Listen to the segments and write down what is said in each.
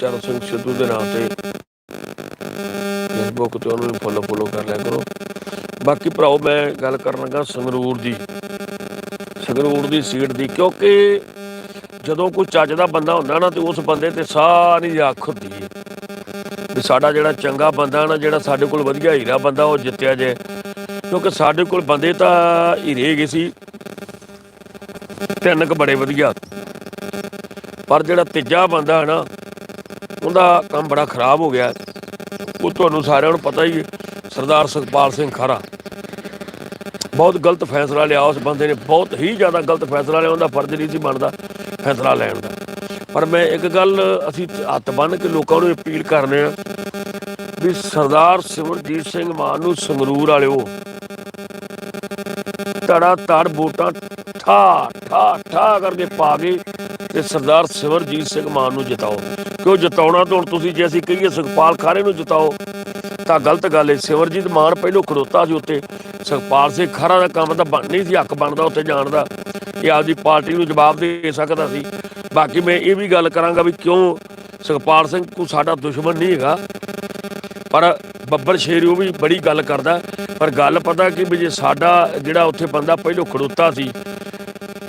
ਚਰਨ ਸਿੰਘ ਸਿੱਧੂ ਦੇ ਨਾਮ ਤੇ ਫੇਸਬੁੱਕ ਤੇ ਉਹਨੂੰ ਫੋਲੋ ਫੋਲੋ ਕਰ ਲਿਆ ਕਰੋ। ਬਾਕੀ ਭਰਾਓ, ਮੈਂ ਗੱਲ ਕਰਨ ਲੱਗਾ ਸੰਗਰੂਰ ਦੀ। ਸੰਗਰੂਰ ਦੀ ਸੀਟ ਦੀ, ਕਿਉਂਕਿ ਜਦੋਂ ਕੋਈ ਚੱਜ ਦਾ ਬੰਦਾ ਹੁੰਦਾ ਨਾ, ਤੇ ਉਸ ਬੰਦੇ ਤੇ ਸਾਰੀ ਅੱਖ ਹੁੰਦੀ ਹੈ ਵੀ ਸਾਡਾ ਜਿਹੜਾ ਚੰਗਾ ਬੰਦਾ ਨਾ, ਜਿਹੜਾ ਸਾਡੇ ਕੋਲ ਵਧੀਆ ਹੀਰਾ ਬੰਦਾ, ਉਹ ਜਿੱਤਿਆ ਜੇ। ਕਿਉਂਕਿ ਸਾਡੇ ਕੋਲ ਬੰਦੇ ਤਾਂ ਹੀਰੇ ਗਏ ਸੀ। ਤਿੰਨ ਕ ਬੜੇ ਵਧੀਆ। ਪਰ ਜਿਹੜਾ ਤੀਜਾ ਬੰਦਾ ਹੈ ਨਾ ਉਹਦਾ ਕੰਮ ਬੜਾ ਖਰਾਬ ਹੋ ਗਿਆ। ਉਹ ਤੁਹਾਨੂੰ ਸਾਰਿਆਂ ਨੂੰ ਪਤਾ ਹੀ ਹੈ, ਸਰਦਾਰ ਸੁਖਪਾਲ ਸਿੰਘ ਖਰਾ। ਬਹੁਤ ਗਲਤ ਫੈਸਲਾ ਲਿਆ ਉਸ ਬੰਦੇ ਨੇ, ਬਹੁਤ ਹੀ ਜ਼ਿਆਦਾ ਗਲਤ ਫੈਸਲਾ ਲਿਆ, ਉਹਦਾ ਫਰਜ਼ ਨਹੀਂ ਸੀ ਬਣਦਾ ਫੈਸਲਾ ਲੈਣ ਦਾ। ਪਰ ਮੈਂ ਇੱਕ ਗੱਲ, ਅਸੀਂ ਹੱਥ ਬੰਨ ਕੇ ਲੋਕਾਂ ਨੂੰ ਅਪੀਲ ਕਰਨੇ ਆ ਵੀ ਸਰਦਾਰ ਸਿਮਰਜੀਤ ਸਿੰਘ ਮਾਨ ਨੂੰ ਸੰਗਰੂਰ ਵਾਲਿਓ ਤੜਾ ਤੜ ਵੋਟਾਂ ਠਾ ਠਾ ਠਾ ਕਰਕੇ ਪਾ ਕੇ ਤੇ ਸਰਦਾਰ ਸਿਮਰਜੀਤ ਸਿੰਘ ਮਾਨ ਨੂੰ ਜਿਤਾਓ। ਕਿਉਂ ਜਿਤਾਉਣਾ ਤਾਂ ਹੁਣ ਤੁਸੀਂ ਜੇ ਅਸੀਂ ਕਹੀਏ ਸੁਖਪਾਲ ਖਾਰੇ ਨੂੰ ਜਿਤਾਓ, ਤਾਂ ਗਲਤ ਗੱਲ ਹੈ ਸਿਮਰਜੀਤ ਮਾਨ ਪਹਿਲੋਂ ਖੜੋਤਾ ਸੀ ਉੱਤੇ ਸੁਖਪਾਲ ਸਿੰਘ ਖਾਰਾ ਦਾ ਕੰਮ ਤਾਂ ਬਣ ਨਹੀਂ ਸੀ, ਹੱਕ ਬਣਦਾ ਉੱਥੇ ਜਾਣ ਦਾ। ਇਹ ਆਪਦੀ ਪਾਰਟੀ ਨੂੰ ਜਵਾਬ ਦੇ ਸਕਦਾ ਸੀ। ਬਾਕੀ ਮੈਂ ਇਹ ਵੀ ਗੱਲ ਕਰਾਂਗਾ ਵੀ ਕਿਉਂ ਸੁਖਪਾਲ ਸਿੰਘ ਕੋ ਸਾਡਾ ਦੁਸ਼ਮਣ ਨਹੀਂ ਹੈਗਾ। ਪਰ ਬੱਬਰ ਸ਼ੇਰੀ ਉਹ ਵੀ ਬੜੀ ਗੱਲ ਕਰਦਾ। ਪਰ ਗੱਲ ਪਤਾ ਕਿ ਵੀ ਜੇ ਸਾਡਾ ਜਿਹੜਾ ਉੱਥੇ ਬੰਦਾ ਪਹਿਲੋਂ ਖੜੋਤਾ ਸੀ,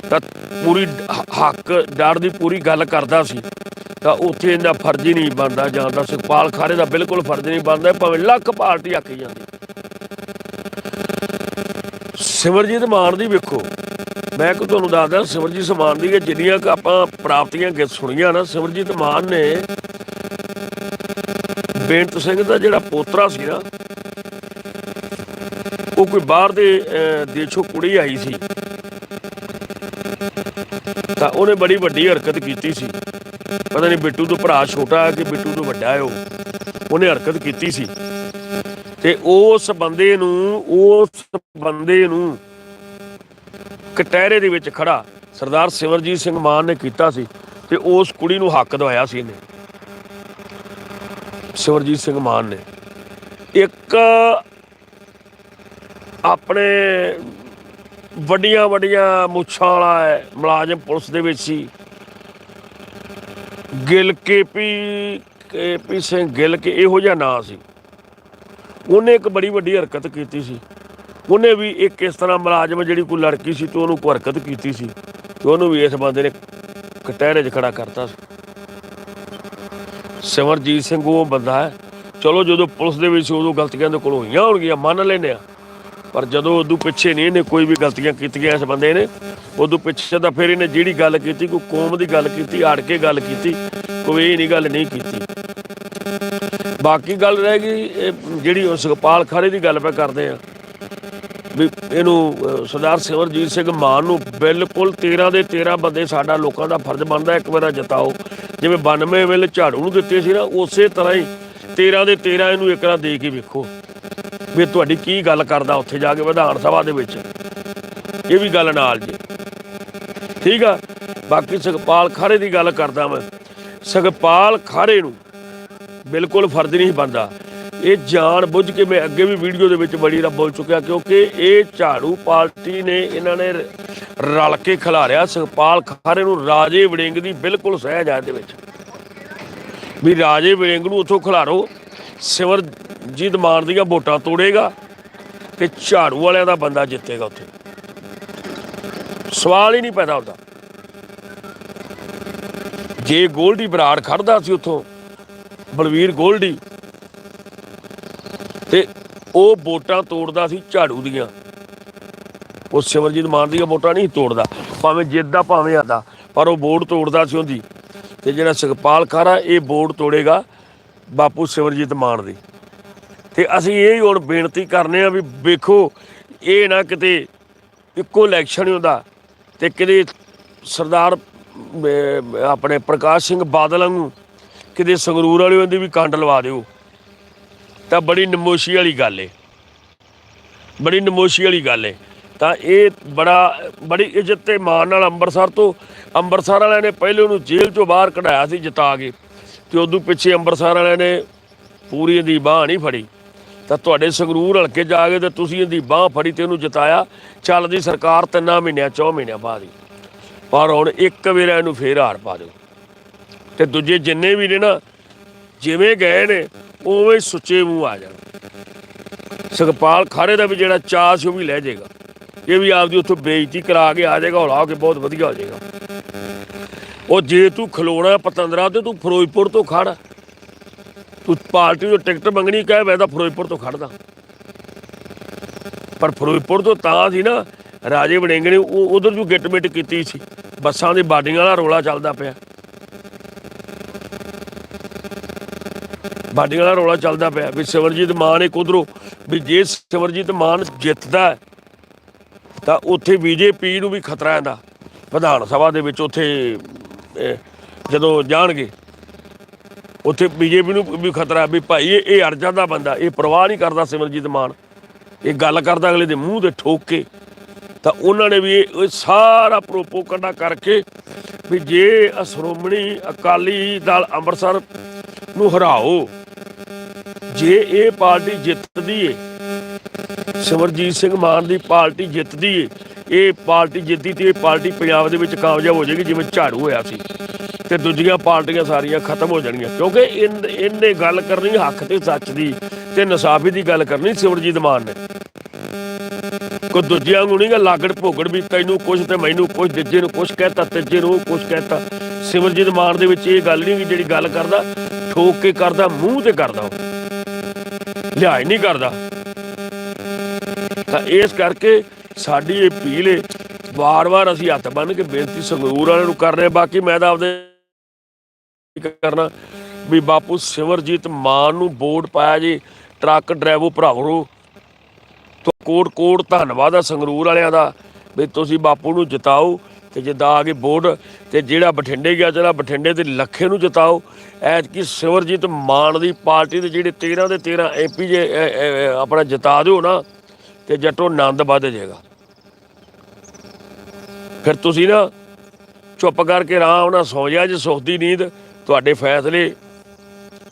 ਤਾਂ ਪੂਰੀ ਹੱਕ, ਡਰ ਦੀ ਪੂਰੀ ਗੱਲ ਕਰਦਾ ਸੀ। ਤਾਂ ਉੱਥੇ ਇਹਦਾ ਫਰਜ਼ ਹੀ ਨਹੀਂ ਬਣਦਾ ਜਾਂਦਾ ਸੁਖਪਾਲ ਖਾਰੇ ਦਾ ਬਿਲਕੁਲ ਫਰਜ਼ ਨਹੀਂ ਬਣਦਾ, ਭਾਵੇਂ ਲੱਖ ਪਾਰਟੀ ਆਕੀ ਜਾਂਦੀ। ਸਿਮਰਜੀਤ ਮਾਨ ਦੀ ਵੇਖੋ, ਮੈਂ ਕਿ ਤੁਹਾਨੂੰ ਦੱਸਦਾ, ਸਿਮਰਜੀਤ ਮਾਨ ਦੀ ਜਿੰਨੀਆਂ ਕੁ ਆਪਾਂ ਪ੍ਰਾਪਤੀਆਂ ਕਿ ਸੁਣੀਆਂ ਨਾ, ਸਿਮਰਜੀਤ ਮਾਨ ਨੇ ਬੇਅੰਤ ਸਿੰਘ ਦਾ ਜਿਹੜਾ ਪੋਤਰਾ ਸੀ ਨਾ, ਉਹ ਕੋਈ ਬਾਹਰ ਦੇ ਦੇਸ਼ੋਂ ਕੁੜੀ ਆਈ ਸੀ। ਤਾਂ ਉਹਨੇ ਬੜੀ ਵੱਡੀ ਹਰਕਤ ਕੀਤੀ ਸੀ। ਪਤਾ ਨਹੀਂ ਬਿੱਟੂ ਤੋਂ ਭਰਾ ਛੋਟਾ ਹੈ ਕਿ ਬਿੱਟੂ ਤੋਂ ਵੱਡਾ ਹੈ ਉਹ। ਉਹਨੇ ਹਰਕਤ ਕੀਤੀ ਸੀ। ਤੇ ਉਸ ਬੰਦੇ ਨੂੰ, ਉਸ ਬੰਦੇ ਨੂੰ ਕਟਹਿਰੇ ਦੇ ਵਿੱਚ ਖੜਾ ਸਰਦਾਰ ਸਿਮਰਜੀਤ ਸਿੰਘ ਮਾਨ ਨੇ ਕੀਤਾ ਸੀ ਤੇ ਉਸ ਕੁੜੀ ਨੂੰ ਹੱਕ ਦਵਾਇਆ ਸੀ ਇਹਨੇ। ਸਿਮਰਜੀਤ ਸਿੰਘ ਮਾਨ ਨੇ। ਇੱਕ ਆਪਣੇ ਵੱਡੀਆਂ ਵੱਡੀਆਂ ਮੁੱਛਾਂ ਵਾਲਾ ਹੈ ਮੁਲਾਜ਼ਮ ਪੁਲਿਸ ਦੇ ਵਿੱਚ ਸੀ ਗਿਲ ਕੇਪੀ ਕੇਪੀ ਸਿੰਘ ਗਿੱਲ ਕੇ ਇਹੋ ਜਿਹਾ ਨਾਂ ਸੀ। ਉਹਨੇ ਇੱਕ ਬੜੀ ਵੱਡੀ ਹਰਕਤ ਕੀਤੀ ਸੀ। ਉਹਨੇ ਵੀ ਇੱਕ ਇਸ ਤਰ੍ਹਾਂ ਮੁਲਾਜ਼ਮ ਜਿਹੜੀ ਕੋਈ ਲੜਕੀ ਸੀ ਤੇ ਉਹਨੂੰ ਕੋਈ ਹਰਕਤ ਕੀਤੀ ਸੀ ਤੇ ਉਹਨੂੰ ਵੀ ਇਸ ਬੰਦੇ ਨੇ ਕਟਹਿਰੇ 'ਚ ਖੜਾ ਕਰਤਾ ਸੀ। ਸਿਮਰਜੀਤ ਸਿੰਘ ਉਹ ਬੰਦਾ ਹੈ। ਚਲੋ ਜਦੋਂ ਪੁਲਿਸ ਦੇ ਵਿੱਚ ਸੀ, ਉਦੋਂ ਗਲਤੀਆਂ ਦੇ ਕੋਲ ਹੋਈਆਂ ਹੋਣਗੀਆਂ ਮੰਨ ਲੈਨੇ ਆ ਪਰ ਜਦੋਂ ਉਦੋਂ ਪਿੱਛੇ ਨਹੀਂ ਇਹਨੇ ਕੋਈ ਵੀ ਗਲਤੀਆਂ ਕੀਤੀਆਂ ਇਸ ਬੰਦੇ ਨੇ, ਉਦੋਂ ਪਿੱਛੇ ਤਾਂ ਫਿਰ ਇਹਨੇ ਜਿਹੜੀ ਗੱਲ ਕੀਤੀ, ਕੋਈ ਕੌਮ ਦੀ ਗੱਲ ਕੀਤੀ, ਆੜ ਕੇ ਗੱਲ ਕੀਤੀ, ਕੋਈ ਇਹ ਨਹੀਂ ਗੱਲ ਨਹੀਂ ਕੀਤੀ। ਬਾਕੀ ਗੱਲ ਰਹਿ ਗਈ, ਇਹ ਜਿਹੜੀ ਉਹ ਸੁਖਪਾਲ ਖਾਰੇ ਦੀ ਗੱਲ ਪੈ ਕਰਦੇ ਆ ਵੀ ਇਹਨੂੰ ਸਰਦਾਰ ਸਿਮਰਜੀਤ ਸਿੰਘ ਮਾਨ ਨੂੰ ਬਿਲਕੁਲ 13 ਦੇ 13 ਬੰਦੇ ਸਾਡਾ ਲੋਕਾਂ ਦਾ ਫਰਜ਼ ਬਣਦਾ, ਇੱਕ ਵਾਰਾ ਜਿਤਾਓ। ਜਿਵੇਂ 92 ਵੇਲੇ ਝਾੜੂ ਨੂੰ ਦਿੱਤੇ ਸੀ ਨਾ, ਉਸੇ ਤਰ੍ਹਾਂ ਹੀ 13 ਦੇ 13 ਇਹਨੂੰ ਇੱਕ ਵਾਰ ਦੇ ਕੇ ਵੇਖੋ। ਵੀ ਤੁਹਾਡੀ ਕੀ ਗੱਲ ਕਰਦਾ ਉੱਥੇ ਜਾ ਕੇ ਵਿਧਾਨ ਸਭਾ ਦੇ ਵਿੱਚ? ਇਹ ਵੀ ਗੱਲ ਨਾਲ ਜੀ। ਠੀਕ ਆ? ਬਾਕੀ ਸੁਖਪਾਲ ਖਾਰੇ ਦੀ ਗੱਲ ਕਰਦਾ ਮੈਂ। ਸੁਖਪਾਲ ਖਾਰੇ ਨੂੰ ਬਿਲਕੁਲ ਫਰਜ਼ ਨਹੀਂ ਬਣਦਾ। ਇਹ ਜਾਣ ਬੁੱਝ ਕੇ ਮੈਂ ਅੱਗੇ ਵੀ ਵੀਡੀਓ ਦੇ ਵਿੱਚ ਬੜੀ ਰਾ ਬੋਲ ਚੁੱਕਿਆ ਕਿਉਂਕਿ ਇਹ ਝਾੜੂ ਪਾਰਟੀ ਨੇ, ਇਹਨਾਂ ਨੇ ਰਲ ਕੇ ਖਿਲਾਰਿਆ। ਸੁਖਪਾਲ ਖਾਰੇ ਨੂੰ ਰਾਜੇ ਵੜਿੰਗ ਦੀ ਬਿਲਕੁਲ ਸਹਿਜ ਆ ਦੇ ਵਿੱਚ। ਵੀ ਰਾਜੇ ਵੜਿੰਗ ਨੂੰ ਉੱਥੋਂ ਖਿਲਾਰੋ। ਸਿਮਰਜੀਤ ਮਾਨ ਦੀਆਂ ਵੋਟਾਂ ਤੋੜੇਗਾ ਤੇ ਝਾੜੂ ਵਾਲਿਆਂ ਦਾ ਬੰਦਾ ਜਿੱਤੇਗਾ ਉੱਥੇ। ਸਵਾਲ ਹੀ ਨਹੀਂ ਪੈਦਾ ਹੁੰਦਾ। ਜੇ ਗੋਲਡੀ ਬਰਾੜ ਖੜਦਾ ਸੀ ਉੱਥੋਂ, ਬਲਵੀਰ ਗੋਲਡੀ, ਤੇ ਉਹ ਵੋਟਾਂ ਤੋੜਦਾ ਸੀ ਝਾੜੂ ਦੀਆਂ, ਉਹ ਸਿਮਰਜੀਤ ਮਾਨ ਦੀਆਂ ਵੋਟਾਂ ਨਹੀਂ ਤੋੜਦਾ। ਭਾਵੇਂ ਜਿੱਦਾਂ ਭਾਵੇਂ ਆਦਾ ਪਰ ਉਹ ਵੋਟ ਤੋੜਦਾ ਸੀ ਉਹਦੀ। ਤੇ ਜਿਹੜਾ ਸੁਖਪਾਲ ਖਾਰਾ, ਇਹ ਵੋਟ ਤੋੜੇਗਾ ਬਾਪੂ ਸਿਮਰਜੀਤ ਮਾਨ ਦੀ। ਤੇ ਅਸੀਂ ਇਹ ਹੀ ਹੁਣ ਬੇਨਤੀ ਕਰਨੇ ਆ ਵੀ ਵੇਖੋ, ਇਹ ਨਾ ਕਿਤੇ ਇੱਕੋ ਇਲੈਕਸ਼ਨ ਹੀ ਹੁੰਦਾ ਤੇ ਕਿਤੇ ਸਰਦਾਰ ਆਪਣੇ ਪ੍ਰਕਾਸ਼ ਸਿੰਘ ਬਾਦਲ ਨੂੰ ਕਿਤੇ ਸੰਗਰੂਰ ਵਾਲਿਆਂ ਦੀ ਵੀ ਕੰਡ ਲਵਾ ਦਿਓ। ਤਾਂ ਬੜੀ ਨਮੋਸ਼ੀ ਵਾਲੀ ਗੱਲ ਏ। ਬੜੀ ਨਮੋਸ਼ੀ ਵਾਲੀ ਗੱਲ ਏ। ਤਾਂ ਇਹ ਬੜਾ, ਬੜੀ ਇੱਜ਼ਤ ਤੇ ਮਾਣ ਨਾਲ ਅੰਮ੍ਰਿਤਸਰ ਤੋਂ, ਅੰਮ੍ਰਿਤਸਰ ਵਾਲਿਆਂ ਨੇ ਪਹਿਲੇ ਉਹਨੂੰ ਜੇਲ੍ਹ ਚੋਂ ਬਾਹਰ ਕਢਾਇਆ ਸੀ ਜਿਤਾ ਕੇ। ਤੇ ਉਦੋਂ ਪਿੱਛੇ ਅੰਮ੍ਰਿਤਸਰ ਵਾਲਿਆਂ ਨੇ ਪੂਰੀ ਇਹਦੀ ਬਾਹ ਨਹੀਂ ਫੜੀ। ਤਾਂ ਤੁਹਾਡੇ ਸੰਗਰੂਰ ਹਲਕੇ ਜਾ ਕੇ ਤੇ ਤੁਸੀਂ ਇਹਦੀ ਬਾਹ ਫੜੀ ਤੇ ਉਹਨੂੰ ਜਿਤਾਇਆ। ਚੱਲਦੀ ਸਰਕਾਰ ਤਿੰਨਾਂ ਮਹੀਨਿਆਂ, ਚੌ ਮਹੀਨਿਆਂ ਬਾਅਦ ਹੀ ਪਰ ਹੁਣ ਇੱਕ ਵੇਰਾ ਇਹਨੂੰ ਫੇਰ ਹਾਰ ਪਾ ਦਿਓ। ਤੇ ਦੂਜੇ ਜਿੰਨੇ ਵੀ ਨੇ ਨਾ, ਜਿਵੇਂ ਗਏ ਨੇ, ਉਵੇਂ ਸੁੱਚੇ ਮੂੰਹ ਆ ਜਾਣ। ਸੁਖਪਾਲ ਖਾਰੇ ਦਾ ਵੀ ਜਿਹੜਾ ਚਾਅ ਸੀ ਉਹ ਵੀ ਲੈ ਜਾਏਗਾ। ਇਹ ਵੀ ਆਪਦੀ ਉੱਥੋਂ ਬੇਇੱਜ਼ਤੀ ਕਰਾ ਕੇ ਆ ਜਾਏਗਾ, ਹੌਲਾ ਹੋ ਕੇ ਬਹੁਤ ਵਧੀਆ ਹੋ ਜਾਏਗਾ। ਉਹ ਜੇ ਤੂੰ ਖਲੋਣਾ ਪਤੰਦਰਾ ਤੇ ਤੂੰ ਫਿਰੋਜ਼ਪੁਰ ਤੋਂ ਖੜ। ਤੂੰ ਪਾਰਟੀ ਤੋਂ ਟਿਕਟ ਮੰਗਣੀ ਕਹੇ, ਮੈਂ ਤਾਂ ਫਿਰੋਜ਼ਪੁਰ ਤੋਂ ਖੜਦਾ। ਪਰ ਫਿਰੋਜ਼ਪੁਰ ਤੋਂ ਤਾਂ ਸੀ ਨਾ, ਰਾਜੇ ਵੜਿੰਗ ਨੇ ਉਹ ਉਧਰ ਵੀ ਗਿੱਟਮਿਟ ਕੀਤੀ ਸੀ। ਬੱਸਾਂ ਦੀ ਬਾਡੀਆਂ ਵਾਲਾ ਰੋਲਾ ਚੱਲਦਾ ਪਿਆ। ਬਾਡੀਆਂ ਵਾਲਾ ਰੋਲਾ ਚੱਲਦਾ ਪਿਆ ਵੀ ਸਿਮਰਜੀਤ ਮਾਨ ਇੱਕ ਉਧਰੋਂ, ਵੀ ਜੇ ਸਿਮਰਜੀਤ ਮਾਨ ਜਿੱਤਦਾ, ਤਾਂ ਉੱਥੇ ਬੀਜੇਪੀ ਨੂੰ ਵੀ ਖਤਰਾ ਇਹਦਾ। ਵਿਧਾਨ ਸਭਾ ਦੇ ਵਿੱਚ ਉੱਥੇ ਜਦੋਂ ਜਾਣਗੇ, ਉੱਥੇ ਬੀਜੇਪੀ ਨੂੰ ਵੀ ਖਤਰਾ ਵੀ ਭਾਈ, ਇਹ ਇਹ ਅੜ ਬੰਦਾ, ਇਹ ਪਰਵਾਹ ਨਹੀਂ ਕਰਦਾ ਸਿਮਰਜੀਤ ਮਾਨ। ਇਹ ਗੱਲ ਕਰਦਾ ਅਗਲੇ ਦੇ ਮੂੰਹ ਤੇ ਠੋਕ। ਕੇ ਤਾਂ ਉਹਨਾਂ ਨੇ ਵੀ ਇਹ ਸਾਰਾ ਪ੍ਰੋਪੋਗੰਡਾ ਕਰਕੇ ਵੀ ਜੇ ਸ਼੍ਰੋਮਣੀ ਅਕਾਲੀ ਦਲ ਅੰਮ੍ਰਿਤਸਰ ਨੂੰ ਹਰਾਓ, ਜੇ ਇਹ ਪਾਰਟੀ ਜਿੱਤਦੀ ਏ, ਸਿਮਰਜੀਤ ਸਿੰਘ ਮਾਨ ਦੀ ਪਾਰਟੀ ਜਿੱਤਦੀ ਏ ਇਹ ਪਾਰਟੀ ਜਿੱਤੀ ਤੇ ਇਹ ਪਾਰਟੀ ਪੰਜਾਬ ਦੇ ਵਿੱਚ ਕਾਮਯਾਬ ਹੋ ਜਾਏਗੀ ਜਿਵੇਂ ਝਾੜੂ ਹੋਇਆ ਸੀ। ਤੇ ਦੂਜੀਆਂ ਪਾਰਟੀਆਂ ਸਾਰੀਆਂ ਖਤਮ ਹੋ ਜਾਣਗੀਆਂ। ਕਿਉਂਕਿ ਇਹਨੇ ਗੱਲ ਕਰਨੀ ਹੱਕ ਤੇ ਸੱਚ ਦੀ ਤੇ ਇਨਸਾਫੀ ਦੀ ਗੱਲ ਕਰਨੀ ਸਿਮਰਜੀਤ ਮਾਨ ਨੇ। ਕੋ ਦੂਜਿਆਂ ਨੂੰ ਨਹੀਂਗਾ ਲਾਗੜ ਭੋਗੜ ਵੀ ਤੈਨੂੰ ਕੁਛ ਤੇ ਮੈਨੂੰ ਕੁਛ, ਦੂਜੇ ਨੂੰ ਕੁਛ ਕਹਿਤਾ, ਤੀਜੇ ਨੂੰ ਕੁਛ ਕਹਿਤਾ। ਸਿਮਰਜੀਤ ਮਾਨ ਦੇ ਵਿੱਚ ਇਹ ਗੱਲ ਨਹੀਂ ਕਿ ਜਿਹੜੀ ਗੱਲ ਕਰਦਾ, ਠੋਕ ਕੇ ਕਰਦਾ, ਮੂੰਹ ਤੇ ਕਰਦਾ ਉਹ। ਲਿਹਾਜ਼ ਨਹੀਂ ਕਰਦਾ। ਤਾਂ ਇਸ ਕਰਕੇ ਸਾਡੀ ਇਹ ਅਪੀਲ ਏ, ਵਾਰ-ਵਾਰ ਅਸੀਂ ਹੱਥ ਬੰਨ ਕੇ ਬੇਨਤੀ ਸੰਗਰੂਰ ਵਾਲਿਆਂ ਨੂੰ ਕਰ ਰਹੇ ਬਾਕੀ ਮੈਂ ਤਾਂ ਆਪਦੇ ਕਰਨਾ, ਵੀ ਬਾਪੂ ਸਿਮਰਜੀਤ ਮਾਨ ਨੂੰ ਵੋਟ ਪਾਇਆ ਜੀ, ਟਰੱਕ ਡਰਾਈਵੋ ਭਰਾਵੋ ਤੋ ਕੋਟ ਕੋਟ ਧੰਨਵਾਦ ਆ ਸੰਗਰੂਰ ਵਾਲਿਆਂ ਦਾ, ਵੀ ਤੁਸੀਂ ਬਾਪੂ ਨੂੰ ਜਿਤਾਓ, ਤੇ ਜਿੱਦਾਂ ਆ ਕੇ ਬੋਰਡ, ਤੇ ਜਿਹੜਾ ਬਠਿੰਡੇ ਗਿਆ ਚਲਾ ਬਠਿੰਡੇ ਦੇ ਲੱਖੇ ਨੂੰ ਜਿਤਾਓ, ਐਤਕੀ ਸਿਮਰਜੀਤ ਮਾਨ ਦੀ ਪਾਰਟੀ ਦੇ ਜਿਹੜੇ 13 ਦੇ 13 ਐਮਪੀ ਜੇ ਆਪਣਾ ਜਿਤਾ ਦਿਓ ਨਾ, ਤੇ ਜੱਟੋ ਆਨੰਦ ਵੱਧ ਜਾਏਗਾ ਫਿਰ ਤੁਸੀਂ ਨਾ ਚੁੱਪ ਕਰਕੇ ਆਰਾਮ ਨਾਲ ਸੌ ਜਾ ਜੇ ਸੁੱਖ ਦੀ ਨੀਂਦ ਤੁਹਾਡੇ ਫੈਸਲੇ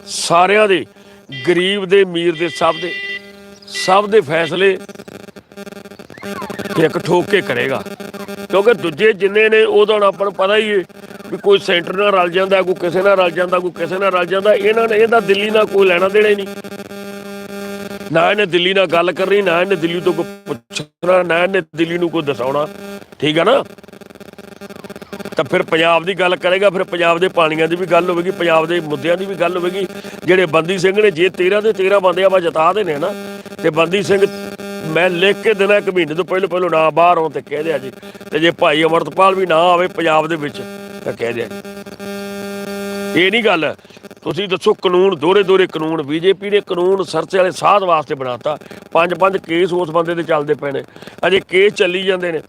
ਸਾਰਿਆਂ ਦੇ, ਗਰੀਬ ਦੇ, ਅਮੀਰ ਦੇ, ਸਭ ਦੇ ਸਭ ਦੇ ਫੈਸਲੇ ਇੱਕ ਠੋਕ ਕੇ ਕਰੇਗਾ। ਕਿਉਂਕਿ ਦੂਜੇ ਜਿੰਨੇ ਨੇ ਉਹਦਾ ਹੁਣ ਆਪਾਂ ਨੂੰ ਪਤਾ ਹੀ ਹੈ ਵੀ ਕੋਈ ਸੈਂਟਰ ਨਾਲ ਰਲ ਜਾਂਦਾ, ਕੋਈ ਕਿਸੇ ਨਾਲ ਰਲ ਜਾਂਦਾ, ਕੋਈ ਕਿਸੇ ਨਾਲ ਰਲ ਜਾਂਦਾ, ਇਹਨਾਂ ਨੇ ਇਹਦਾ ਦਿੱਲੀ ਨਾਲ ਕੋਈ ਲੈਣਾ ਦੇਣਾ ਹੀ ਨਹੀਂ। ਨਾ ਇਹਨੇ ਦਿੱਲੀ ਨਾਲ ਗੱਲ ਕਰਨੀ, ਨਾ ਇਹਨੇ ਦਿੱਲੀ ਤੋਂ ਕੋਈ ਪੁੱਛਣਾ, ਨਾ ਇਹਨੇ ਦਿੱਲੀ ਨੂੰ ਕੋਈ ਦਸਾਉਣਾ। ਠੀਕ ਆ ਨਾ? ਤਾਂ ਫਿਰ ਪੰਜਾਬ ਦੀ ਗੱਲ ਕਰੇਗਾ, ਫਿਰ ਪੰਜਾਬ ਦੇ ਪਾਣੀਆਂ ਦੀ ਵੀ ਗੱਲ ਹੋਵੇਗੀ, ਪੰਜਾਬ ਦੇ ਮੁੱਦਿਆਂ ਦੀ ਵੀ ਗੱਲ ਹੋਵੇਗੀ। ਜਿਹੜੇ ਬੰਦੀ ਸਿੰਘ ਨੇ ਜੇ 13 ਦੇ 13 ਬੰਦੇ ਆਪਾਂ ਜਿਤਾ ਦੇਣੇ ਨਾ, ਤੇ ਬੰਦੀ ਸਿੰਘ ਮੈਂ ਲਿਖ ਕੇ ਦੇਣਾ ਇੱਕ ਮਹੀਨੇ ਤੋਂ ਪਹਿਲਾਂ ਪਹਿਲਾਂ ਨਾ ਬਾਹਰ ਆਉਣ ਤੇ ਕਹਿ ਦਿਆ ਜੀ। ਤੇ ਜੇ ਭਾਈ ਅਮਰਤਪਾਲ ਵੀ ਨਾ ਆਵੇ ਪੰਜਾਬ ਦੇ ਵਿੱਚ, ਤਾਂ ਕਹਿ ਦਿਆ ਜੀ। ਇਹ ਨਹੀਂ ਗੱਲ। ਤੁਸੀਂ ਦੱਸੋ ਕਾਨੂੰਨ ਦੋਰੇ ਦੋਰੇ ਕਾਨੂੰਨ, ਬੀਜੇਪੀ ਨੇ ਕਾਨੂੰਨ ਸਰਚ ਵਾਲੇ ਸਾਧ ਵਾਸਤੇ ਬਣਾਤਾ। ਪੰਜ ਪੰਜ ਕੇਸ ਉਸ ਬੰਦੇ ਦੇ ਚੱਲਦੇ ਪਏ ਨੇ। ਅਜੇ ਕੇਸ ਚੱਲੀ ਜਾਂਦੇ ਨੇ।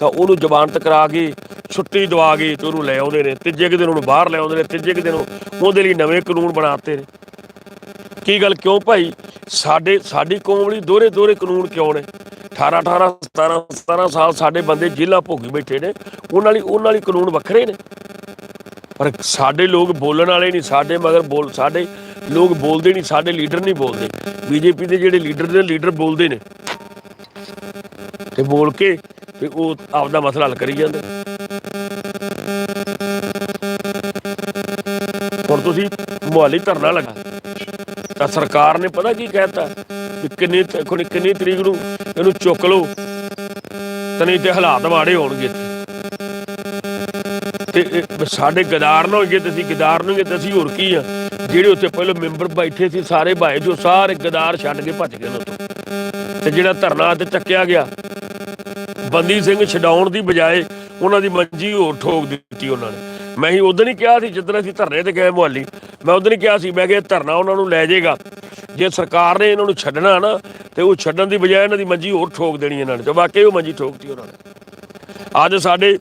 ਤਾਂ ਉਹਨੂੰ ਜ਼ਮਾਨਤ ਕਰਾ ਕੇ ਛੁੱਟੀ ਦਵਾ ਕੇ ਤੇ ਉਹਨੂੰ ਲੈ ਆਉਂਦੇ ਨੇ। ਤੀਜੇ ਕੁ ਦਿਨ ਉਹਨੂੰ ਬਾਹਰ ਲੈ ਆਉਂਦੇ ਨੇ। ਤੀਜੇ ਕੁ ਦਿਨ ਉਹਦੇ ਲਈ ਨਵੇਂ ਕਾਨੂੰਨ ਬਣਾਤੇ ਨੇ। ਕੀ ਗੱਲ ਕਿਉਂ ਭਾਈ? ਸਾਡੇ ਸਾਡੀ ਕੌਮ ਲਈ ਦੋਹਰੇ ਦੋਹਰੇ ਕਾਨੂੰਨ ਕਿਉਂ ਨੇ? 18 18 17 17 ਸਾਲ ਸਾਡੇ ਬੰਦੇ ਜੇਲ੍ਹਾਂ ਭੋਗੀ ਬੈਠੇ ਨੇ। ਉਹਨਾਂ ਲਈ ਉਹਨਾਂ ਲਈ ਕਾਨੂੰਨ ਵੱਖਰੇ ਨੇ। ਪਰ ਸਾਡੇ ਲੋਕ ਬੋਲਣ ਵਾਲੇ ਨਹੀਂ, ਸਾਡੇ ਮਗਰ ਬੋਲ ਸਾਡੇ ਲੋਕ ਬੋਲਦੇ ਨਹੀਂ, ਸਾਡੇ ਲੀਡਰ ਨਹੀਂ ਬੋਲਦੇ। ਬੀਜੇਪੀ ਦੇ ਜਿਹੜੇ ਲੀਡਰ ਨੇ, ਲੀਡਰ ਬੋਲਦੇ ਨੇ। ਤੇ ਬੋਲ ਕੇ ਤੇ ਉਹ ਆਪਦਾ ਮਸਲਾ ਹੱਲ ਕਰੀ ਜਾਂਦੇ। ਹੁਣ ਤੁਸੀਂ ਮੁਹਾਲੀ ਧਰਨਾ ਲਗਾ। ਤਾਂ ਸਰਕਾਰ ਨੇ ਪਤਾ ਕੀ ਕਹਿਤਾ? ਵੀ ਕਿੰਨੀ ਤ- ਕਿੰਨੀ ਤਰੀਕ ਨੂੰ ਇਹਨੂੰ ਚੁੱਕ ਲਓ ਤਾਂ ਤੇ ਹਾਲਾਤ ਮਾੜੇ ਹੋਣਗੇ ਤੇ ਸਾਡੇ ਗਦਾਰ ਨਾ ਹੋਈਏ ਤੇ ਅਸੀਂ ਗਦਾਰ ਨੂੰ ਤੇ ਅਸੀਂ ਹੋਰ ਕੀ ਆ? ਜਿਹੜੇ ਉੱਥੇ ਪਹਿਲਾਂ ਮੈਂਬਰ ਬੈਠੇ ਸੀ, ਸਾਰੇ ਭਾਈ ਜੋ ਸਾਰੇ ਗਦਾਰ ਛੱਡ ਕੇ ਭੱਜ ਗਏ ਨੇ ਉੱਥੋਂ। ਤੇ ਜਿਹੜਾ ਧਰਨਾ ਤੇ ਚੱਕਿਆ ਗਿਆ ਬੰਦੀ ਸਿੰਘ ਛਡਾਉਣ ਦੀ ਬਜਾਏ ਉਹਨਾਂ ਦੀ ਮੰਜੀ ਹੋਰ ਠੋਕ ਦਿੱਤੀ ਉਹਨਾਂ ਨੇ। ਮੈਂ ਹੀ ਉਦੋਂ ਹੀ ਕਿਹਾ ਸੀ ਜਦੋਂ ਅਸੀਂ ਧਰਨੇ ਤੇ ਗਏ ਮੁਹਾਲੀ, ਮੈਂ ਉਦੋਂ ਹੀ ਕਿਹਾ ਸੀ, ਮੈਂ ਕਿਹਾ ਧਰਨਾ ਉਹਨਾਂ ਨੂੰ ਲੈ ਜਾਏਗਾ। ਜੇ ਸਰਕਾਰ ਨੇ ਇਹਨਾਂ ਨੂੰ ਛੱਡਣਾ ਨਾ, ਤੇ ਉਹ ਛੱਡਣ ਦੀ ਬਜਾਏ ਇਹਨਾਂ ਦੀ ਮੰਜੀ ਹੋਰ ਠੋਕ ਦੇਣੀ ਇਹਨਾਂ ਨੇ, ਤੇ ਵਾਕਈ ਉਹ ਮੰਜੀ ਠੋਕਤੀ ਉਹਨਾਂ ਨੇ। ਅੱਜ ਸਾਡੇ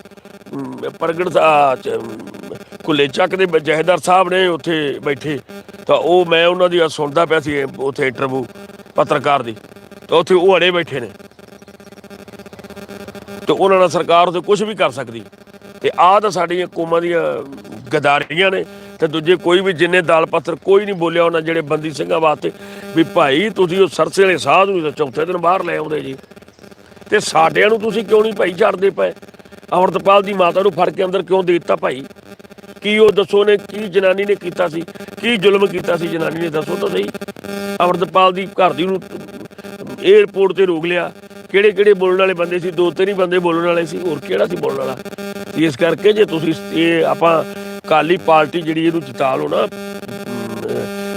ਪ੍ਰਗਟ ਸਾ- ਚੱਕ ਦੇ ਬ- ਜਹੇਦਾਰ ਸਾਹਿਬ ਨੇ ਉੱਥੇ ਬੈਠੇ, ਤਾਂ ਉਹ ਮੈਂ ਉਹਨਾਂ ਦੀ ਸੁਣਦਾ ਪਿਆ ਸੀ ਉੱਥੇ ਇੰਟਰਵਿਊ ਪੱਤਰਕਾਰ ਦੀ, ਤਾਂ ਉੱਥੇ ਉਹ ਅੜੇ ਬੈਠੇ ਨੇ। ਤੇ ਉਹਨਾਂ ਨਾਲ ਸਰਕਾਰ ਉੱਤੇ ਕੁਝ ਵੀ ਕਰ ਸਕਦੀ। ਤੇ ਆਹ ਤਾਂ ਸਾਡੀਆਂ ਕੌਮਾਂ ਦੀਆਂ ਗਦਾਰੀਆਂ ਨੇ। ਤੇ ਦੂਜੇ ਕੋਈ ਵੀ ਜਿੰਨੇ ਦਾਲ ਪੱਥਰ ਕੋਈ ਨਹੀਂ ਬੋਲਿਆ ਉਹਨਾਂ ਜਿਹੜੇ ਬੰਦੀ ਸਿੰਘਾਂ ਵਾਸਤੇ ਵੀ ਭਾਈ ਤੁਸੀਂ ਉਹ ਸਰਸੇ ਵਾਲੇ ਸਾਧ ਨੂੰ ਤਾਂ ਚੌਥੇ ਦਿਨ ਬਾਹਰ ਲੈ ਆਉਂਦੇ ਜੀ। ਤੇ ਸਾਡਿਆਂ ਨੂੰ ਤੁਸੀਂ ਕਿਉਂ ਨਹੀਂ ਭਾਈ ਛੱਡਦੇ ਪਏ? ਅਮਰਤਪਾਲ ਦੀ ਮਾਤਾ ਨੂੰ ਫੜ ਕੇ ਅੰਦਰ ਕਿਉਂ ਦੇ ਦਿੱਤਾ ਭਾਈ? ਕੀ ਉਹ ਦੱਸੋ ਨੇ ਕੀ ਜਨਾਨੀ ਨੇ ਕੀਤਾ ਸੀ? ਕੀ ਜ਼ੁਲਮ ਕੀਤਾ ਸੀ ਜਨਾਨੀ ਨੇ? ਦੱਸੋ ਤਾਂ ਸਹੀ। ਅਮਰਤਪਾਲ ਦੀ ਘਰ ਦੀ ਨੂੰ 에어ਪੋਰਟ ਤੇ ਰੋਕ ਲਿਆ। ਕਿਹੜੇ ਕਿਹੜੇ ਬੋਲਣ ਵਾਲੇ ਬੰਦੇ ਸੀ, ਦੋ ਤਿੰਨ ਹੀ ਬੰਦੇ ਬੋਲਣ ਵਾਲੇ ਸੀ, ਹੋਰ ਕਿਹੜਾ ਸੀ ਬੋਲਣ ਵਾਲਾ? ਇਸ ਕਰਕੇ ਜੇ ਤੁਸੀਂ ਇਹ ਆਪਾਂ ਕਾਲੀ ਪਾਰਟੀ ਜਿਹੜੀ ਇਹਨੂੰ ਜਿਤਾ ਲਓ ਨਾ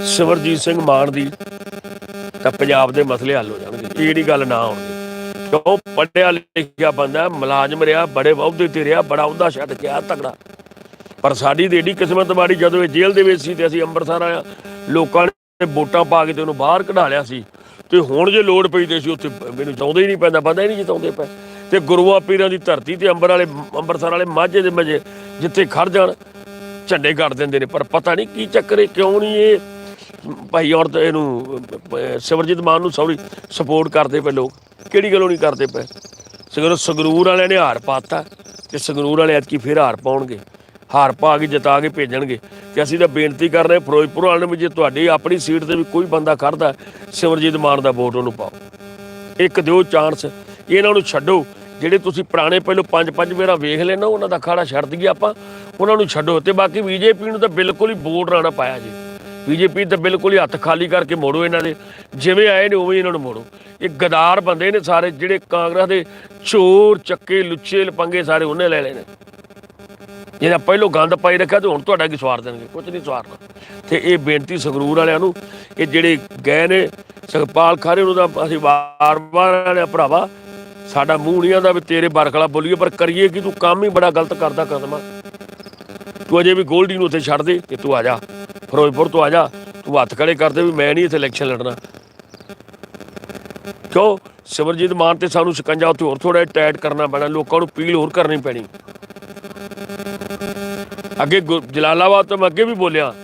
ਸਿਮਰਜੀਤ ਸਿੰਘ ਮਾਨ ਦੀ, ਤਾਂ ਪੰਜਾਬ ਦੇ ਮਸਲੇ ਹੱਲ ਹੋ ਜਾਣਗੇ, ਇਹ ਜਿਹੜੀ ਗੱਲ ਨਾ ਹੋਣੀ ਕਿਉਂ? ਪੜਿਆ ਲਿਖਿਆ ਬੰਦਾ ਮੁਲਾਜ਼ਮ ਰਿਹਾ, ਬੜੇ ਅਹੁਦੇ ਤੇ ਰਿਹਾ, ਬੜਾ ਉਹਦਾ ਛੱਡ ਕੇ ਆ ਤਗੜਾ ਪਰ ਸਾਡੀ ਤੇ ਏਡੀ ਕਿਸਮਤ ਮਾੜੀ, ਜਦੋਂ ਇਹ ਜੇਲ੍ਹ ਦੇ ਵਿੱਚ ਸੀ ਤੇ ਅਸੀਂ ਅੰਮ੍ਰਿਤਸਰ ਆਇਆ, ਲੋਕਾਂ ਨੇ ਵੋਟਾਂ ਪਾ ਕੇ ਤੇ ਉਹਨੂੰ ਬਾਹਰ ਕਢਾ ਲਿਆ ਸੀ। ਤੇ ਹੁਣ ਜੇ ਲੋੜ ਪਈ ਤੇ ਅਸੀਂ ਉੱਥੇ, ਮੈਨੂੰ ਚਾਹੁੰਦੇ ਹੀ ਨਹੀਂ ਪੈਂਦਾ ਬੰਦਾ ਹੀ ਨਹੀਂ ਜਿਤਾਉਂਦੇ ਪਏ। ਤੇ ਗੁਰੂਆਂ ਪੀਰਾਂ ਦੀ ਧਰਤੀ ਤੇ ਅੰਬਰ ਵਾਲੇ ਅੰਬਰਸਰ ਵਾਲੇ ਮਾਝੇ ਦੇ ਮਜੇ ਜਿੱਥੇ ਖੜ ਜਾਣ, ਝੰਡੇ ਕੱਢ ਦਿੰਦੇ ਨੇ। ਪਰ ਪਤਾ ਨਹੀਂ ਕੀ ਚੱਕਰ ਹੈ, ਕਿਉਂ ਨਹੀਂ ਇਹ ਭਾਈ ਔਰਤ ਇਹਨੂੰ ਸਿਮਰਜੀਤ ਮਾਨ ਨੂੰ ਸੌਰੀ ਸਪੋਰਟ ਕਰਦੇ ਪਏ ਲੋਕ। ਕਿਹੜੀ ਗੱਲੋਂ ਨਹੀਂ ਕਰਦੇ ਪਏ? ਸਗਰੋਂ ਸੰਗਰੂਰ ਵਾਲਿਆਂ ਨੇ ਹਾਰ ਪਾਤਾ ਤੇ ਸੰਗਰੂਰ ਵਾਲੇ ਐਤਕੀ ਫਿਰ ਹਾਰ ਪਾਉਣਗੇ। ਹਾਰ ਪਾ ਕੇ, ਜਿਤਾ ਕੇ ਭੇਜਣਗੇ। ਤੇ ਅਸੀਂ ਤਾਂ ਬੇਨਤੀ ਕਰ ਰਹੇ ਫਿਰੋਜ਼ਪੁਰ ਵਾਲਿਆਂ ਨੂੰ ਵੀ ਜੇ ਤੁਹਾਡੀ ਆਪਣੀ ਸੀਟ ਤੇ ਵੀ ਕੋਈ ਬੰਦਾ ਖੜਦਾ, ਸਿਮਰਜੀਤ ਮਾਨ ਦਾ ਵੋਟ ਉਹਨੂੰ ਪਾਓ। ਇੱਕ ਦਿਓ ਚਾਂਸ, ਇਹਨਾਂ ਨੂੰ ਛੱਡੋ। ਜਿਹੜੇ ਤੁਸੀਂ ਪੁਰਾਣੇ ਪਹਿਲੋਂ ਪੰਜ ਪੰਜ ਵੇਰਾ ਵੇਖ ਲੈਣਾ ਉਹਨਾਂ ਦਾ ਖਾੜਾ ਛੱਡ ਦਈਏ ਆਪਾਂ, ਉਹਨਾਂ ਨੂੰ ਛੱਡੋ। ਤੇ ਬਾਕੀ ਬੀਜੇਪੀ ਨੂੰ ਤਾਂ ਬਿਲਕੁਲ ਹੀ ਵੋਟ ਰਾਣਾ ਪਾਇਆ ਜੀ। ਬੀਜੇਪੀ ਤਾਂ ਬਿਲਕੁਲ ਹੀ ਹੱਥ ਖਾਲੀ ਕਰਕੇ ਮੋੜੋ ਇਹਨਾਂ ਦੇ। ਜਿਵੇਂ ਆਏ ਨੇ, ਉਵੇਂ ਹੀ ਇਹਨਾਂ ਨੂੰ ਮੋੜੋ। ਇਹ ਗਦਾਰ ਬੰਦੇ ਨੇ ਸਾਰੇ, ਜਿਹੜੇ ਕਾਂਗਰਸ ਦੇ ਚੋਰ, ਚੱਕੇ, ਲੁੱਚੇ, ਲਪੰਗੇ ਸਾਰੇ ਉਹਨੇ ਲੈ ਲਏ ਨੇ। ਜਿਹੜਾ ਪਹਿਲੋਂ ਗੰਦ ਪਾਈ ਰੱਖਿਆ ਤੇ ਹੁਣ ਤੁਹਾਡਾ ਕੀ ਸਵਾਰ ਦੇਣਗੇ? ਕੁਝ ਨਹੀਂ ਸਵਾਰਨਾ ਤੇ ਇਹ ਬੇਨਤੀ ਸੰਗਰੂਰ ਵਾਲਿਆਂ ਨੂੰ ਕਿ ਜਿਹੜੇ ਗਏ ਨੇ ਸੁਖਪਾਲ ਖਾਰੇ ਨੂੰ ਤਾਂ ਅਸੀਂ ਵਾਰ-ਵਾਰ ਨੇ, ਭਰਾਵਾ, ਸਾਡਾ ਮੂੰਹ ਨਹੀਂ ਆਂਦਾ ਵੀ ਤੇਰੇ ਬਰਖਲਾ ਬੋਲੀਏ, ਪਰ ਕਰੀਏ ਕਿ? ਤੂੰ ਕੰਮ ਹੀ ਬੜਾ ਗਲਤ ਕਰਦਾ ਕਦਮਾ। ਤੂੰ ਅਜੇ ਵੀ ਗੋਲਡੀ ਨੂੰ ਉੱਥੇ ਛੱਡ ਦੇ ਕਿ ਤੂੰ ਆ ਜਾ। ਫਿਰੋਜ਼ਪੁਰ ਤੋਂ ਆ ਜਾ। ਤੂੰ ਹੱਥ ਖੜੇ ਕਰਦੇ ਵੀ ਮੈਂ ਨਹੀਂ ਇੱਥੇ ਇਲੈਕਸ਼ਨ ਲੜਨਾ। ਕਿਉਂ? ਸਿਮਰਜੀਤ ਮਾਨ ਤੇ ਸਾਨੂੰ ਸ਼ਿਕੰਜਾ ਉੱਥੇ ਹੋਰ ਥੋੜਾ ਟਾਈਟ ਕਰਨਾ ਪੈਣਾ। ਲੋਕਾਂ ਨੂੰ ਪੀਲ ਹੋਰ ਕਰਨੀ ਪੈਣੀ। ਅੱਗੇ ਗੁ- ਜਲਾਲਾਬਾਦ ਤੋਂ ਮੈਂ ਅੱਗੇ ਵੀ ਬੋਲਿਆ।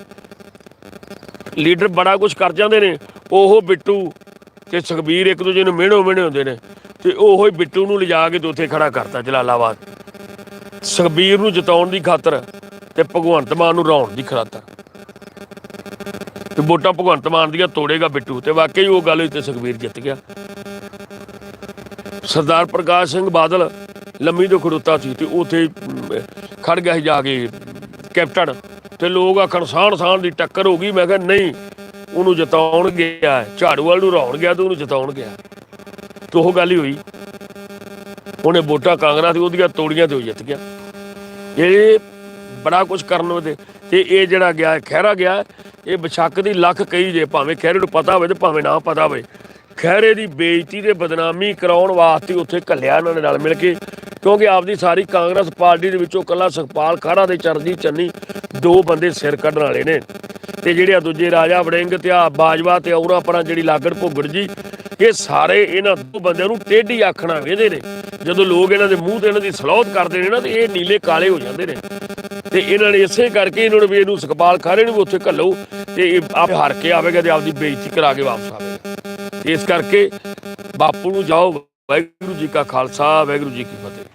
ਲੀਡਰ ਬੜਾ ਕੁਝ ਕਰ ਜਾਂਦੇ ਨੇ। ਉਹ ਬਿੱਟੂ ਤੇ ਸੁਖਬੀਰ ਇੱਕ ਦੂਜੇ ਨੂੰ ਮਿਹਣੋ ਮਿਹਣੇ ਹੁੰਦੇ ਨੇ। ਤੇ ਉਹੋ ਹੀ ਬਿੱਟੂ ਨੂੰ ਲਿਜਾ ਕੇ ਤੇ ਉੱਥੇ ਖੜਾ ਕਰਤਾ ਜਲਾਲਾਬਾਦ। ਸੁਖਬੀਰ ਨੂੰ ਜਿਤਾਉਣ ਦੀ ਖਾਤਰ ਤੇ ਭਗਵੰਤ ਮਾਨ ਨੂੰ ਹਰਾਉਣ ਦੀ ਖਾਤਰ। ਤੇ ਵੋਟਾਂ ਭਗਵੰਤ ਮਾਨ ਦੀਆਂ ਤੋੜੇਗਾ ਬਿੱਟੂ ਤੇ ਵਾਕਈ ਉਹ ਗੱਲ ਹੋਈ ਤੇ ਸੁਖਬੀਰ ਜਿੱਤ ਗਿਆ। ਸਰਦਾਰ ਪ੍ਰਕਾਸ਼ ਸਿੰਘ ਬਾਦਲ ਲੰਮੀ ਤੋਂ ਖੜੋਤਾ ਸੀ ਤੇ ਉਥੇ ਖੜ ਗਿਆ ਸੀ ਜਾ ਕੇ ਕੈਪਟਨ, ਤੇ ਲੋਕ ਆਖਣ ਸਾਣ ਸਾਣ ਦੀ ਟੱਕਰ ਹੋ ਗਈ, ਮੈਂ ਕਿਹਾ ਨਹੀਂ, ਉਹਨੂੰ ਜਿਤਾਉਣ ਗਿਆ ਝਾੜੂ ਵਾਲ ਨੂੰ ਹਰਾਉਣ ਗਿਆ ਤੇ ਉਹਨੂੰ ਜਿਤਾਉਣ ਗਿਆ ਤੇ ਉਹ ਗੱਲ ਹੀ ਹੋਈ। ਉਹਨੇ ਵੋਟਾਂ ਕਾਂਗਰਸ ਦੀ ਉਹਦੀਆਂ ਤੋੜੀਆਂ ਤੇ ਉਹ ਜਿੱਤ ਗਿਆ। ਇਹ ਬੜਾ ਕੁਝ ਕਰਨ ਉਹਦੇ ਤੇ ਇਹ ਜਿਹੜਾ ਗਿਆ ਖਹਿਰਾ ਗਿਆ ਇਹ ਬਸ਼ੱਕ ਦੀ ਲੱਖ ਕਹੀ ਜੇ, ਭਾਵੇਂ ਖਹਿਰੇ ਨੂੰ ਪਤਾ ਹੋਵੇ ਤੇ ਭਾਵੇਂ ਨਾ ਪਤਾ ਹੋਵੇ। ਖਹਿਰੇ ਦੀ ਬੇਇੱਜ਼ਤੀ ਤੇ ਬਦਨਾਮੀ ਕਰਾਉਣ ਵਾਸਤੇ ਉੱਥੇ ਘੱਲਿਆ ਇਹਨਾਂ ਨੇ ਨਾਲ ਮਿਲ ਕੇ। ਕਿਉਂਕਿ ਆਪਦੀ ਸਾਰੀ ਕਾਂਗਰਸ ਪਾਰਟੀ ਦੇ ਵਿੱਚੋਂ ਕੱਲਾ ਸੁਖਪਾਲ ਖਾੜਾ ਦੇ ਚਰਜੀ ਚੰਨੀ ਦੋ ਬੰਦੇ ਸਿਰ ਕੱਢਣ ਵਾਲੇ ਨੇ। ਤੇ ਜਿਹੜੇ ਆ ਦੂਜੇ ਰਾਜਾ ਵੜਿੰਗ ਤੇ ਆ ਬਾਜਵਾ ਤੇ ਔਰਾ ਪਰਾਂ ਜਿਹੜੀ ਲਾਗੜ ਭੁੱਗੜ ਜੀ, ਇਹ ਸਾਰੇ ਇਹਨਾਂ ਦੋ ਬੰਦਿਆਂ ਨੂੰ ਟੇਢੀ ਆਖਣਾ ਵੇਦੇ ਨੇ। ਜਦੋਂ ਲੋਕ ਇਹਨਾਂ ਦੇ ਮੂੰਹ ਤੇ ਇਹਨਾਂ ਦੀ ਸਲੌਤ ਕਰਦੇ ਨੇ ਨਾ, ਤੇ ਇਹ ਨੀਲੇ ਕਾਲੇ ਹੋ ਜਾਂਦੇ ਨੇ। ਤੇ ਇਹਨਾਂ ਨੇ ਇਸੇ ਕਰਕੇ ਇਹਨਾਂ ਨੂੰ ਵੀ ਇਹਨੂੰ ਸੁਖਪਾਲ ਖਾਰੇ ਨੂੰ ਵੀ ਉੱਥੇ ਘੱਲੋ, ਤੇ ਇਹ ਆਪ ਹਾਰ ਕੇ ਆਵੇਗਾ ਤੇ ਆਪਦੀ ਬੇਇੱਜ਼ਤੀ ਕਰਾ ਕੇ ਵਾਪਸ ਆਵੇਗਾ। ਇਸ ਕਰਕੇ ਬਾਪੂ ਨੂੰ ਜਾਓ, ਵਾਹਿਗੁਰੂ ਜੀ ਕਾ ਖਾਲਸਾ, ਵਾਹਿਗੁਰੂ ਜੀ ਕੀ ਫਤਿਹ।